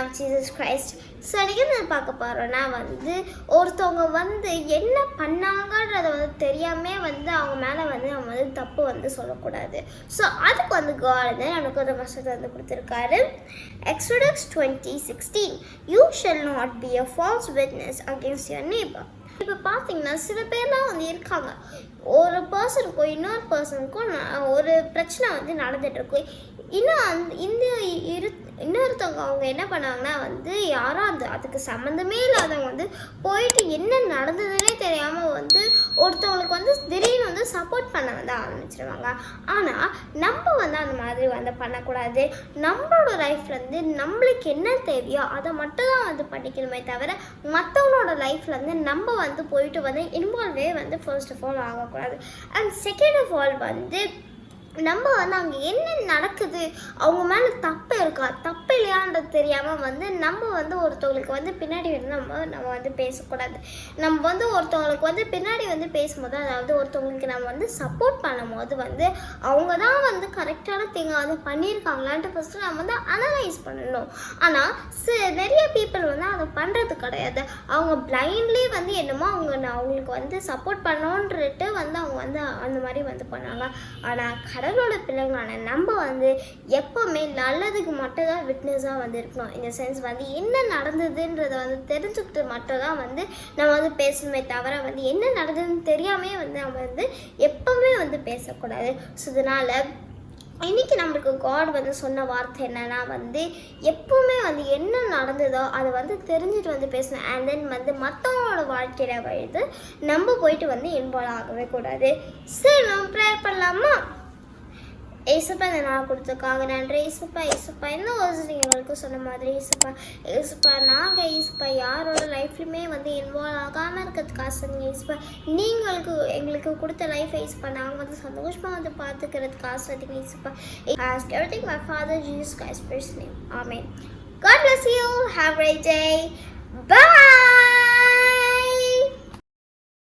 Of Jesus Christ so இன்றைக்கி நான் பார்க்க போகிறோன்னா வந்து ஒருத்தவங்க வந்து என்ன பண்ணாங்கன்றதை வந்து தெரியாமல் வந்து அவங்க மேலே வந்து நம்ம வந்து தப்பு வந்து சொல்லக்கூடாது. ஸோ அதுக்கு வந்து காட் வந்து நமக்கு ஒரு வசத்தை வந்து கொடுத்துருக்காரு. Exodus twenty sixteen you shall not be a false witness against your neighbour இப்போ பார்த்தீங்கன்னா சில பேர்லாம் வந்து இருக்காங்க. ஒரு பர்சனுக்கும் இன்னொரு பர்சனுக்கும் ஒரு பிரச்சனை வந்து நடந்துட்டு இன்னும் அந்த இந்த இன்னொருத்தவங்க அவங்க என்ன பண்ணாங்கன்னா வந்து யாரும் அந்த அதுக்கு சம்மந்தமே இல்லாதவங்க வந்து போயிட்டு என்ன நடந்ததுன்னே தெரியாமல் வந்து ஒருத்தவங்களுக்கு வந்து திடீர்னு வந்து சப்போர்ட் பண்ண வந்து ஆரம்பிச்சிருவாங்க. ஆனால் நம்ம வந்து அந்த மாதிரி வந்து பண்ணக்கூடாது. நம்மளோட லைஃப்லேருந்து நம்மளுக்கு என்ன தேவையோ அதை மட்டும் தான் வந்து பண்ணிக்கணுமே தவிர மற்றவங்களோட லைஃப்லேருந்து நம்ம வந்து போயிட்டு வந்து இன்வால்வே வந்து ஃபர்ஸ்ட் ஆஃப் ஆல் ஆகக்கூடாது. அண்ட் செகண்ட் ஆஃப் ஆல் வந்து நம்ம வந்து அங்கே என்ன நடக்குது? அவங்க மேலே தப்பு இருக்கா? தப்பு இல்லையான்றது தெரியாமல் வந்து நம்ம வந்து ஒருத்தவங்களுக்கு வந்து பின்னாடி வந்து நம்ம நம்ம வந்து பேசக்கூடாது. நம்ம வந்து ஒருத்தவங்களுக்கு வந்து பின்னாடி வந்து பேசும்போது அதாவது ஒருத்தவங்களுக்கு நம்ம வந்து சப்போர்ட் பண்ணும்போது வந்து அவங்க தான் வந்து கரெக்டான திங்க வந்து பண்ணியிருக்காங்களான்ட்டு ஃபஸ்ட்டு நம்ம வந்து அனலைஸ் பண்ணணும். ஆனால் சி நிறைய பீப்புள் வந்து அதை பண்ணுறது கிடையாது. அவங்க பிளைண்ட்லேயே வந்து என்னமோ அவங்க நான் அவங்களுக்கு வந்து சப்போர்ட் பண்ணோன்றது வந்து அவங்க வந்து அந்த மாதிரி வந்து பண்ணாங்க. ஆனால் கடவுளோட பிள்ளைங்களான நம்ம வந்து எப்போவுமே நல்லதுக்கு மட்டும் தான் விட்னஸாக வந்து இருக்கணும். இந்த சென்ஸ் வந்து என்ன நடந்ததுன்றதை வந்து தெரிஞ்சுக்கிட்டு மட்டும் தான் வந்து நம்ம வந்து பேசணுமே தவிர வந்து என்ன நடந்ததுன்னு தெரியாமே வந்து நம்ம வந்து எப்போவுமே வந்து பேசக்கூடாது. ஸோ இதனால் இன்றைக்கி நம்மளுக்கு காட் வந்து சொன்ன வார்த்தை என்னென்னா வந்து எப்போவுமே வந்து என்ன நடந்ததோ அதை வந்து தெரிஞ்சுட்டு வந்து பேசணும். அண்ட் தென் வந்து மற்றவங்களோட வாழ்க்கையில வந்து நம்ம போயிட்டு வந்து இன்வால்வ் ஆகவே கூடாது. சரி நம்ம ப்ரேயர் பண்ணலாமா? ஏசப்பா இந்த நாள் கொடுத்ததுக்காக நன்றி ஏசப்பா ஏசப்பா என்ன வருஷம் எங்களுக்கு சொன்ன மாதிரி ஏசப்பா ஏசப்பா நாங்கள் ஏசப்பா யாரோட லைஃப்லையுமே வந்து இன்வால்வ் ஆகாமல் இருக்கிறதுக்காக ஆசைங்க ஏசப்பா நீங்களுக்கு எங்களுக்கு கொடுத்த லைஃப் ஏசப்பா நாங்கள் வந்து சந்தோஷமாக வந்து பார்த்துக்கிறதுக்காக ஆசைங்க ஏசப்பா ask everything my father Jesus Christ name amen God bless you. Have a great day. Bye.